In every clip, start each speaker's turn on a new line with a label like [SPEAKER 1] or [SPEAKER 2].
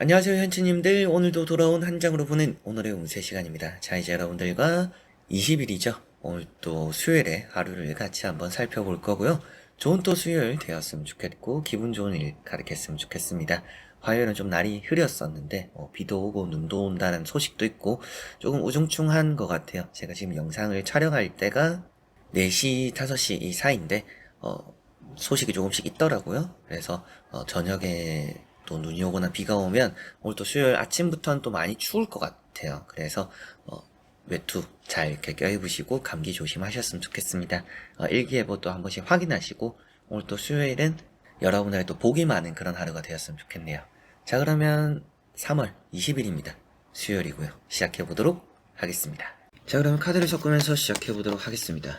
[SPEAKER 1] 안녕하세요 현치님들. 오늘도 돌아온 한 장으로 보는 오늘의 운세 시간입니다. 자 이제 여러분들과 20일이죠? 오늘 또 수요일에 하루를 같이 한번 살펴볼 거고요. 좋은 또 수요일 되었으면 좋겠고 기분 좋은 일 가득했으면 좋겠습니다. 화요일은 좀 날이 흐렸었는데 어, 비도 오고 눈도 온다는 소식도 있고 조금 우중충한 것 같아요. 제가 지금 영상을 촬영할 때가 4시 5시 이 사이인데 어, 소식이 조금씩 있더라고요. 그래서 어, 저녁에 또 눈이 오거나 비가 오면 오늘 또 수요일 아침부터는 또 많이 추울 것 같아요. 그래서 어, 외투 잘 이렇게 껴입으시고 감기 조심하셨으면 좋겠습니다. 어, 일기예보 또한 번씩 확인하시고 오늘 또 수요일은 여러분들의 또 복이 많은 그런 하루가 되었으면 좋겠네요. 자 그러면 3월 20일입니다. 수요일이고요. 시작해 보도록 하겠습니다. 자 그러면 카드를 섞으면서 시작해 보도록 하겠습니다.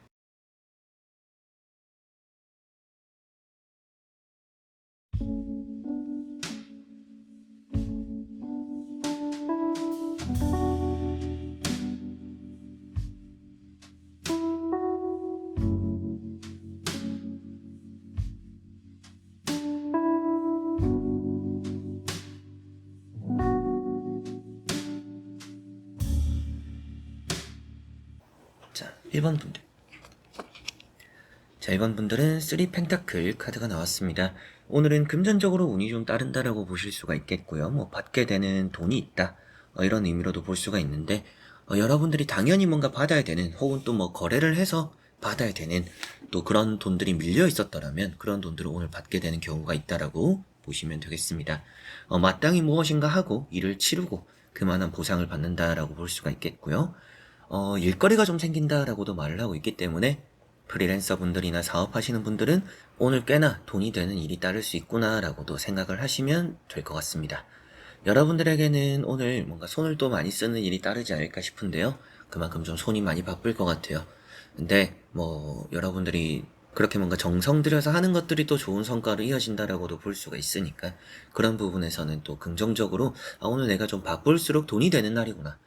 [SPEAKER 1] 자, 1번 분들. 자, 1번 분들은 3 펜타클 카드가 나왔습니다. 오늘은 금전적으로 운이 좀 따른다라고 보실 수가 있겠고요. 뭐, 받게 되는 돈이 있다. 어, 이런 의미로도 볼 수가 있는데, 어, 여러분들이 당연히 뭔가 받아야 되는, 혹은 또 뭐, 거래를 해서 받아야 되는, 또 그런 돈들이 밀려 있었더라면, 그런 돈들을 오늘 받게 되는 경우가 있다라고 보시면 되겠습니다. 어, 마땅히 무엇인가 하고, 일을 치르고, 그만한 보상을 받는다라고 볼 수가 있겠고요. 어, 일거리가 좀 생긴다라고도 말을 하고 있기 때문에 프리랜서 분들이나 사업하시는 분들은 오늘 꽤나 돈이 되는 일이 따를 수 있구나라고도 생각을 하시면 될 것 같습니다. 여러분들에게는 오늘 뭔가 손을 또 많이 쓰는 일이 따르지 않을까 싶은데요. 그만큼 좀 손이 많이 바쁠 것 같아요. 근데 뭐 여러분들이 그렇게 뭔가 정성 들여서 하는 것들이 또 좋은 성과로 이어진다라고도 볼 수가 있으니까 그런 부분에서는 또 긍정적으로 아 오늘 내가 좀 바쁠수록 돈이 되는 날이구나.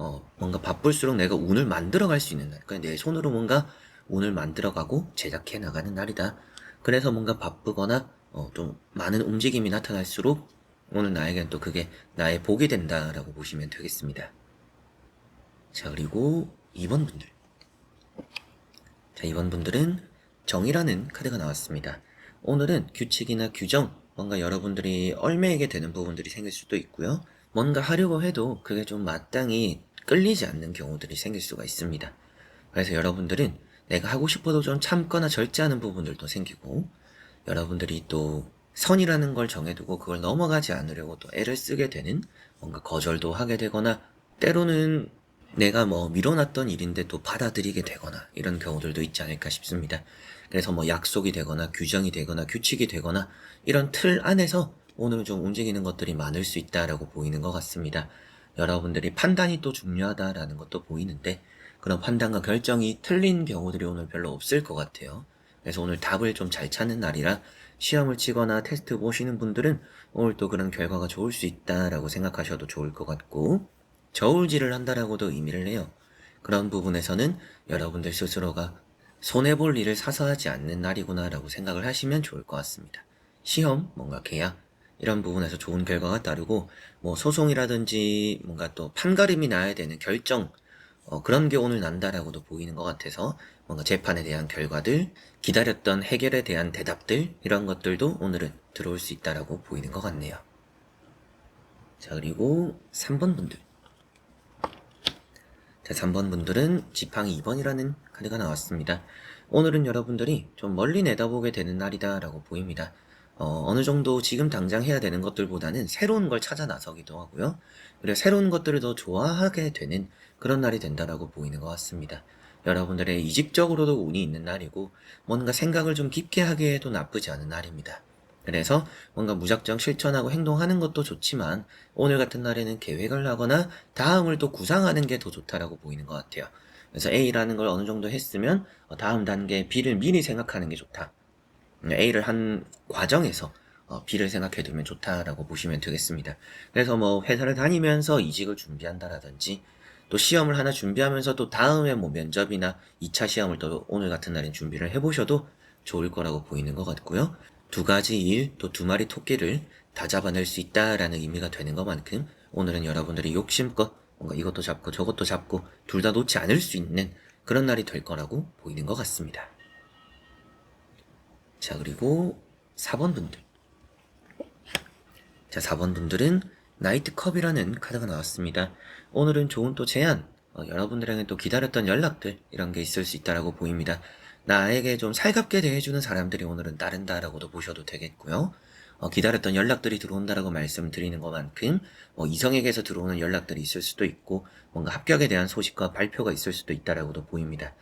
[SPEAKER 1] 어, 뭔가 바쁠수록 내가 운을 만들어갈 수 있는 날. 그러니까 내 손으로 뭔가 운을 만들어가고 제작해 나가는 날이다. 그래서 뭔가 바쁘거나 어, 좀 많은 움직임이 나타날수록 오늘 나에겐 또 그게 나의 복이 된다라고 보시면 되겠습니다. 자, 그리고 2번 분들. 자, 2번 분들은 정이라는 카드가 나왔습니다. 오늘은 규칙이나 규정, 뭔가 여러분들이 얽매이게 되는 부분들이 생길 수도 있고요. 뭔가 하려고 해도 그게 좀 마땅히 끌리지 않는 경우들이 생길 수가 있습니다. 그래서 여러분들은 내가 하고 싶어도 좀 참거나 절제하는 부분들도 생기고, 여러분들이 또 선이라는 걸 정해두고 그걸 넘어가지 않으려고 또 애를 쓰게 되는 뭔가 거절도 하게 되거나, 때로는 내가 뭐 밀어놨던 일인데 또 받아들이게 되거나 이런 경우들도 있지 않을까 싶습니다. 그래서 뭐 약속이 되거나 규정이 되거나 규칙이 되거나 이런 틀 안에서 오늘 좀 움직이는 것들이 많을 수 있다라고 보이는 것 같습니다. 여러분들이 판단이 또 중요하다라는 것도 보이는데 그런 판단과 결정이 틀린 경우들이 오늘 별로 없을 것 같아요. 그래서 오늘 답을 좀 잘 찾는 날이라 시험을 치거나 테스트 보시는 분들은 오늘 또 그런 결과가 좋을 수 있다라고 생각하셔도 좋을 것 같고 저울질을 한다라고도 의미를 해요. 그런 부분에서는 여러분들 스스로가 손해볼 일을 사서 하지 않는 날이구나라고 생각을 하시면 좋을 것 같습니다. 시험, 뭔가 계약, 이런 부분에서 좋은 결과가 따르고, 뭐 소송이라든지 뭔가 또 판가름이 나야 되는 결정, 어, 그런 게 오늘 난다라고도 보이는 것 같아서 뭔가 재판에 대한 결과들, 기다렸던 해결에 대한 대답들, 이런 것들도 오늘은 들어올 수 있다라고 보이는 것 같네요. 자, 그리고 3번 분들. 자, 3번 분들은 지팡이 2번이라는 카드가 나왔습니다. 오늘은 여러분들이 좀 멀리 내다보게 되는 날이다라고 보입니다. 어, 어느 정도 지금 당장 해야 되는 것들보다는 새로운 걸 찾아 나서기도 하고요. 그리고 새로운 것들을 더 좋아하게 되는 그런 날이 된다라고 보이는 것 같습니다. 여러분들의 이직적으로도 운이 있는 날이고 뭔가 생각을 좀 깊게 하기에도 나쁘지 않은 날입니다. 그래서 뭔가 무작정 실천하고 행동하는 것도 좋지만 오늘 같은 날에는 계획을 하거나 다음을 또 구상하는 게 더 좋다라고 보이는 것 같아요. 그래서 A라는 걸 어느 정도 했으면 어, 다음 단계 B를 미리 생각하는 게 좋다. 음, A를 한 과정에서 어, B를 생각해 두면 좋다라고 보시면 되겠습니다. 그래서 뭐 회사를 다니면서 이직을 준비한다라든지 또 시험을 하나 준비하면서 또 다음에 뭐 면접이나 2차 시험을 또 오늘 같은 날엔 준비를 해보셔도 좋을 거라고 보이는 것 같고요. 두 가지 일, 또 두 마리 토끼를 다 잡아낼 수 있다라는 의미가 되는 것만큼 오늘은 여러분들이 욕심껏 뭔가 이것도 잡고 저것도 잡고 둘 다 놓지 않을 수 있는 그런 날이 될 거라고 보이는 것 같습니다. 자, 그리고 4번 분들. 자, 4번 분들은 나이트컵이라는 카드가 나왔습니다. 오늘은 좋은 또 제안, 어, 여러분들에게 또 기다렸던 연락들, 이런 게 있을 수 있다라고 보입니다. 나에게 좀 살갑게 대해주는 사람들이 오늘은 따른다라고도 보셔도 되겠고요. 어, 기다렸던 연락들이 들어온다라고 말씀드리는 것만큼 뭐 이성에게서 들어오는 연락들이 있을 수도 있고 뭔가 합격에 대한 소식과 발표가 있을 수도 있다라고도 보입니다.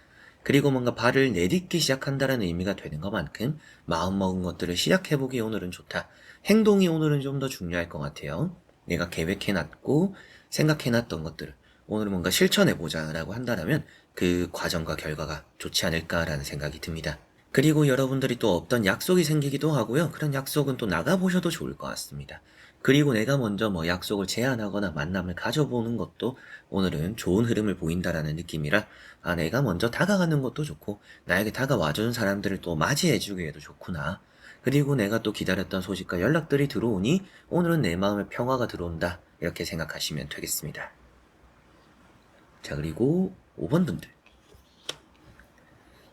[SPEAKER 1] 그리고 뭔가 발을 내딛기 시작한다라는 의미가 되는 것만큼 마음먹은 것들을 시작해보기 오늘은 좋다. 행동이 오늘은 좀 더 중요할 것 같아요. 내가 계획해놨고 생각해놨던 것들을 오늘 뭔가 실천해보자라고 한다면 그 과정과 결과가 좋지 않을까라는 생각이 듭니다. 그리고 여러분들이 또 어떤 약속이 생기기도 하고요. 그런 약속은 또 나가보셔도 좋을 것 같습니다. 그리고 내가 먼저 뭐 약속을 제안하거나 만남을 가져보는 것도 오늘은 좋은 흐름을 보인다라는 느낌이라 아 내가 먼저 다가가는 것도 좋고 나에게 다가와주는 사람들을 또 맞이해주기에도 좋구나. 그리고 내가 또 기다렸던 소식과 연락들이 들어오니 오늘은 내 마음에 평화가 들어온다. 이렇게 생각하시면 되겠습니다. 자 그리고 5번 분들.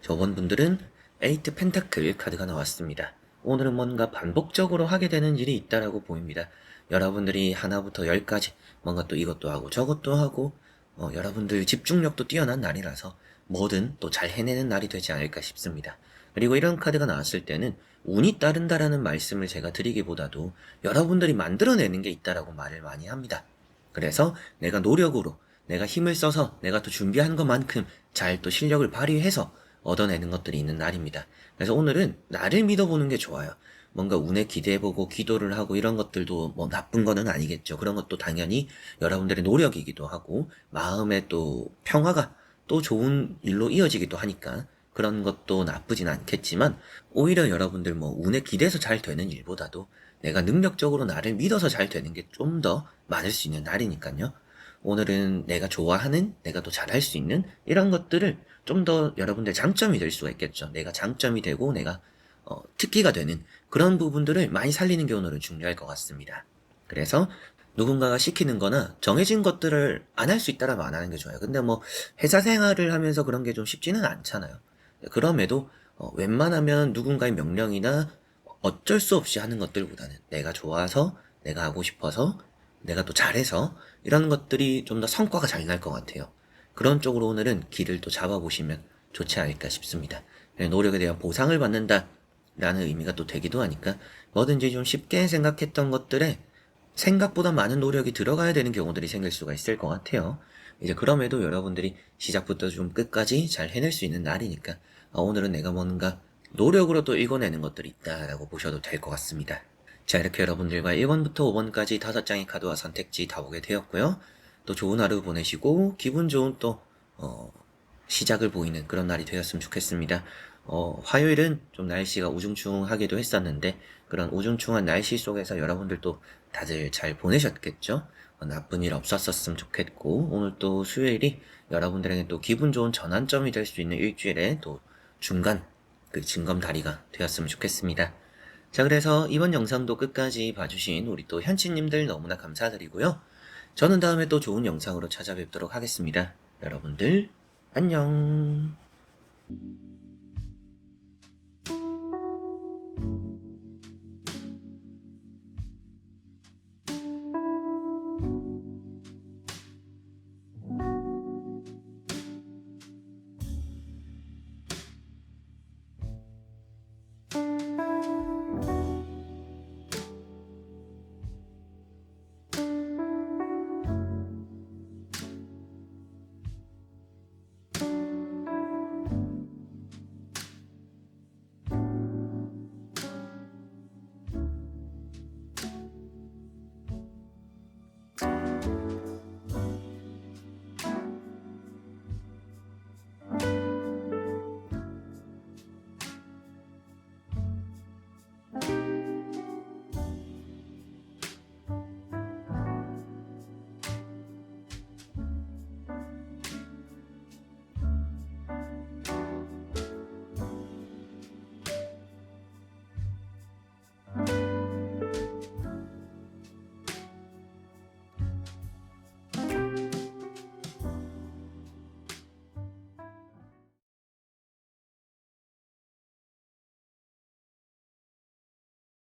[SPEAKER 1] 저번 분들은 에이트 펜타클 카드가 나왔습니다. 오늘은 뭔가 반복적으로 하게 되는 일이 있다라고 보입니다. 여러분들이 하나부터 열까지 뭔가 또 이것도 하고 저것도 하고 어, 여러분들 집중력도 뛰어난 날이라서 뭐든 또 잘 해내는 날이 되지 않을까 싶습니다. 그리고 이런 카드가 나왔을 때는 운이 따른다라는 말씀을 제가 드리기보다도 여러분들이 만들어내는 게 있다라고 말을 많이 합니다. 그래서 내가 노력으로 내가 힘을 써서 내가 또 준비한 것만큼 잘 또 실력을 발휘해서 얻어내는 것들이 있는 날입니다. 그래서 오늘은 나를 믿어보는 게 좋아요. 뭔가 운에 기대해보고 기도를 하고 이런 것들도 뭐 나쁜 거는 아니겠죠. 그런 것도 당연히 여러분들의 노력이기도 하고 마음의 또 평화가 또 좋은 일로 이어지기도 하니까 그런 것도 나쁘진 않겠지만 오히려 여러분들 뭐 운에 기대서 잘 되는 일보다도 내가 능력적으로 나를 믿어서 잘 되는 게 좀 더 많을 수 있는 날이니까요. 오늘은 내가 좋아하는, 내가 또 잘할 수 있는 이런 것들을 좀 더 여러분들 장점이 될 수가 있겠죠. 내가 장점이 되고 내가 어, 특기가 되는 그런 부분들을 많이 살리는 게 오늘은 중요할 것 같습니다. 그래서 누군가가 시키는 거나 정해진 것들을 안 할 수 있다라면 안 하는 게 좋아요. 근데 뭐 회사 생활을 하면서 그런 게 좀 쉽지는 않잖아요. 그럼에도 어, 웬만하면 누군가의 명령이나 어쩔 수 없이 하는 것들보다는 내가 좋아서 내가 하고 싶어서 내가 또 잘해서 이런 것들이 좀 더 성과가 잘 날 것 같아요. 그런 쪽으로 오늘은 길을 또 잡아보시면 좋지 않을까 싶습니다. 네, 노력에 대한 보상을 받는다 라는 의미가 또 되기도 하니까 뭐든지 좀 쉽게 생각했던 것들에 생각보다 많은 노력이 들어가야 되는 경우들이 생길 수가 있을 것 같아요. 이제 그럼에도 여러분들이 시작부터 좀 끝까지 잘 해낼 수 있는 날이니까 아, 오늘은 내가 뭔가 노력으로 또 읽어내는 것들이 있다라고 보셔도 될 것 같습니다. 자 이렇게 여러분들과 1번부터 5번까지 다섯 장의 카드와 선택지 다 보게 되었고요. 또 좋은 하루 보내시고 기분 좋은 또 어, 시작을 보이는 그런 날이 되었으면 좋겠습니다. 어, 화요일은 좀 날씨가 우중충하기도 했었는데 그런 우중충한 날씨 속에서 여러분들도 다들 잘 보내셨겠죠? 어, 나쁜 일 없었었으면 좋겠고 오늘 또 수요일이 여러분들에게 또 기분 좋은 전환점이 될 수 있는 일주일의 또 중간 그 징검다리가 되었으면 좋겠습니다. 자 그래서 이번 영상도 끝까지 봐주신 우리 또 현치님들 너무나 감사드리고요. 저는 다음에 또 좋은 영상으로 찾아뵙도록 하겠습니다. 여러분들 안녕